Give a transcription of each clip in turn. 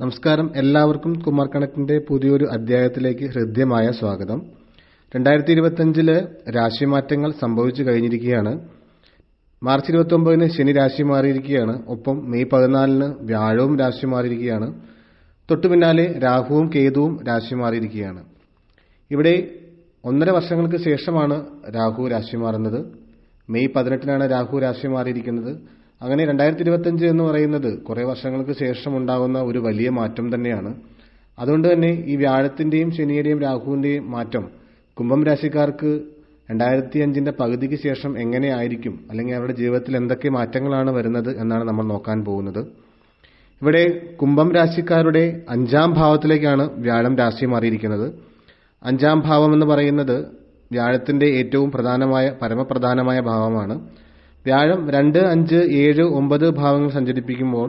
നമസ്കാരം. എല്ലാവർക്കും കുമാർ കണക്കിന്റെ പുതിയൊരു അധ്യായത്തിലേക്ക് ഹൃദ്യമായ സ്വാഗതം. രണ്ടായിരത്തി ഇരുപത്തിയഞ്ചിൽ രാശിമാറ്റങ്ങൾ സംഭവിച്ചു കഴിഞ്ഞിരിക്കുകയാണ്. മാർച്ച് ഇരുപത്തി ഒമ്പതിന് ശനി രാശി മാറിയിരിക്കുകയാണ്. ഒപ്പം മെയ് പതിനാലിന് വ്യാഴവും രാശി മാറിയിരിക്കുകയാണ്. തൊട്ടു പിന്നാലെ രാഹുവും കേതുവും രാശി മാറിയിരിക്കുകയാണ്. ഇവിടെ ഒന്നര വർഷങ്ങൾക്ക് ശേഷമാണ് രാഹു രാശി മാറുന്നത്. മെയ് പതിനെട്ടിനാണ് രാഹു രാശി മാറിയിരിക്കുന്നത്. അങ്ങനെ രണ്ടായിരത്തി ഇരുപത്തഞ്ച് എന്ന് പറയുന്നത് കുറേ വർഷങ്ങൾക്ക് ശേഷം ഉണ്ടാകുന്ന ഒരു വലിയ മാറ്റം തന്നെയാണ്. അതുകൊണ്ട് തന്നെ ഈ വ്യാഴത്തിന്റെയും ശനിയുടെയും രാഹുവിന്റെയും മാറ്റം കുംഭം രാശിക്കാർക്ക് രണ്ടായിരത്തി അഞ്ചിന്റെ പകുതിക്ക് ശേഷം എങ്ങനെയായിരിക്കും അല്ലെങ്കിൽ അവരുടെ ജീവിതത്തിൽ എന്തൊക്കെ മാറ്റങ്ങളാണ് വരുന്നത് എന്നാണ് നമ്മൾ നോക്കാൻ പോകുന്നത്. ഇവിടെ കുംഭം രാശിക്കാരുടെ അഞ്ചാം ഭാവത്തിലേക്കാണ് വ്യാഴം രാശി മാറിയിരിക്കുന്നത്. അഞ്ചാം ഭാവം എന്ന് പറയുന്നത് വ്യാഴത്തിന്റെ ഏറ്റവും പ്രധാനമായ പരമപ്രധാനമായ ഭാവമാണ്. വ്യാഴം രണ്ട് അഞ്ച് ഏഴ് ഒമ്പത് ഭാവങ്ങൾ സഞ്ചരിപ്പിക്കുമ്പോൾ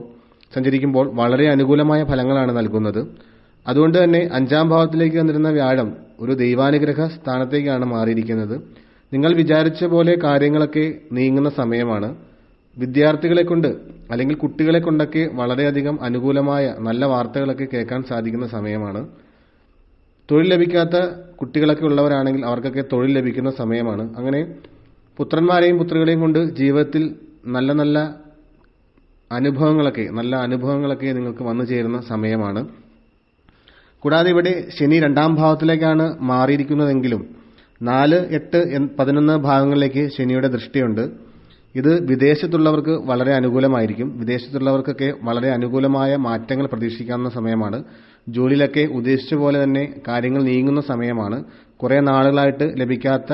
സഞ്ചരിക്കുമ്പോൾ വളരെ അനുകൂലമായ ഫലങ്ങളാണ് നൽകുന്നത്. അതുകൊണ്ട് തന്നെ അഞ്ചാം ഭാവത്തിലേക്ക് വന്നിരുന്ന വ്യാഴം ഒരു ദൈവാനുഗ്രഹ സ്ഥാനത്തേക്കാണ് മാറിയിരിക്കുന്നത്. നിങ്ങൾ വിചാരിച്ച പോലെ കാര്യങ്ങളൊക്കെ നീങ്ങുന്ന സമയമാണ്. വിദ്യാർത്ഥികളെ കൊണ്ട് അല്ലെങ്കിൽ കുട്ടികളെ കൊണ്ടൊക്കെ വളരെയധികം അനുകൂലമായ നല്ല വാർത്തകളൊക്കെ കേൾക്കാൻ സാധിക്കുന്ന സമയമാണ്. തൊഴിൽ ലഭിക്കാത്ത കുട്ടികളൊക്കെ ഉള്ളവരാണെങ്കിൽ അവർക്കൊക്കെ തൊഴിൽ ലഭിക്കുന്ന സമയമാണ്. അങ്ങനെ പുത്രന്മാരെയും പുത്രികളെയും കൊണ്ട് ജീവിതത്തിൽ നല്ല നല്ല അനുഭവങ്ങളൊക്കെ നല്ല അനുഭവങ്ങളൊക്കെ നിങ്ങൾക്ക് വന്നു ചേരുന്ന സമയമാണ്. കൂടാതെ ഇവിടെ ശനി രണ്ടാം ഭാവത്തിലേക്കാണ് മാറിയിരിക്കുന്നതെങ്കിലും നാല് എട്ട് പതിനൊന്ന് ഭാഗങ്ങളിലേക്ക് ശനിയുടെ ദൃഷ്ടിയുണ്ട്. ഇത് വിദേശത്തുള്ളവർക്ക് വളരെ അനുകൂലമായിരിക്കും. വിദേശത്തുള്ളവർക്കൊക്കെ വളരെ അനുകൂലമായ മാറ്റങ്ങൾ പ്രതീക്ഷിക്കാവുന്ന സമയമാണ്. ജോലിയിലൊക്കെ ഉദ്ദേശിച്ച പോലെ തന്നെ കാര്യങ്ങൾ നീങ്ങുന്ന സമയമാണ്. കുറേ നാളുകളായിട്ട് ലഭിക്കാത്ത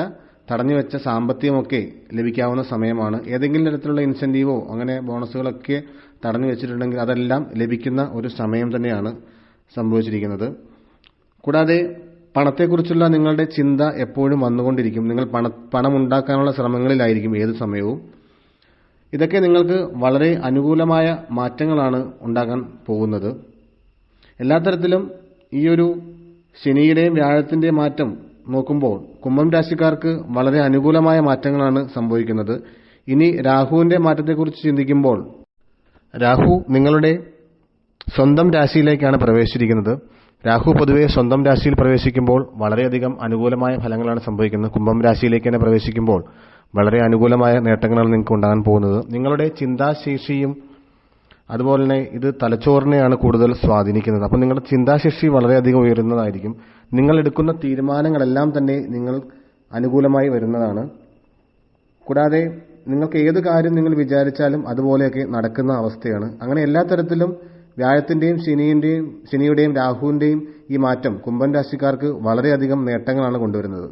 തടഞ്ഞു വെച്ച സാമ്പത്തികമൊക്കെ ലഭിക്കാവുന്ന സമയമാണ്. ഏതെങ്കിലും തരത്തിലുള്ള ഇൻസെന്റീവോ അങ്ങനെ ബോണസുകളൊക്കെ തടഞ്ഞു വെച്ചിട്ടുണ്ടെങ്കിൽ അതെല്ലാം ലഭിക്കുന്ന ഒരു സമയം തന്നെയാണ് സംഭവിച്ചിരിക്കുന്നത്. കൂടാതെ പണത്തെക്കുറിച്ചുള്ള നിങ്ങളുടെ ചിന്ത എപ്പോഴും വന്നുകൊണ്ടിരിക്കും. നിങ്ങൾ പണ പണമുണ്ടാക്കാനുള്ള ശ്രമങ്ങളിലായിരിക്കും ഏത് സമയവും. ഇതൊക്കെ നിങ്ങൾക്ക് വളരെ അനുകൂലമായ മാറ്റങ്ങളാണ് ഉണ്ടാകാൻ പോകുന്നത്. എല്ലാ തരത്തിലും ഈ ഒരു ശനിയുടെയും വ്യാഴത്തിന്റെയും മാറ്റം നോക്കുമ്പോൾ കുംഭം രാശിക്കാർക്ക് വളരെ അനുകൂലമായ മാറ്റങ്ങളാണ് സംഭവിക്കുന്നത്. ഇനി രാഹുവിന്റെ മാറ്റത്തെക്കുറിച്ച് ചിന്തിക്കുമ്പോൾ രാഹു നിങ്ങളുടെ സ്വന്തം രാശിയിലേക്കാണ് പ്രവേശിച്ചിരിക്കുന്നത്. രാഹു പൊതുവെ സ്വന്തം രാശിയിൽ പ്രവേശിക്കുമ്പോൾ വളരെയധികം അനുകൂലമായ ഫലങ്ങളാണ് സംഭവിക്കുന്നത്. കുംഭം രാശിയിലേക്ക് തന്നെ പ്രവേശിക്കുമ്പോൾ വളരെ അനുകൂലമായ നേട്ടങ്ങളാണ് നിങ്ങൾക്ക് ഉണ്ടാകാൻ പോകുന്നത്. നിങ്ങളുടെ ചിന്താശേഷിയും അതുപോലെ തന്നെ ഇത് തലച്ചോറിനെയാണ് കൂടുതൽ സ്വാധീനിക്കുന്നത്. അപ്പോൾ നിങ്ങളുടെ ചിന്താശേഷി വളരെയധികം ഉയരുന്നതായിരിക്കും. നിങ്ങൾ എടുക്കുന്ന തീരുമാനങ്ങളെല്ലാം തന്നെ നിങ്ങൾ അനുകൂലമായി വരുന്നതാണ്. കൂടാതെ നിങ്ങൾക്ക് ഏത് കാര്യം നിങ്ങൾ വിചാരിച്ചാലും അതുപോലെയൊക്കെ നടക്കുന്ന അവസ്ഥയാണ്. അങ്ങനെ എല്ലാ തരത്തിലും വ്യാഴത്തിന്റെയും ശനിയുടെയും ശനിയുടെയും രാഹുവിന്റെയും ഈ മാറ്റം കുംഭൻ രാശിക്കാർക്ക് വളരെയധികം നേട്ടങ്ങളാണ് കൊണ്ടുവരുന്നത്.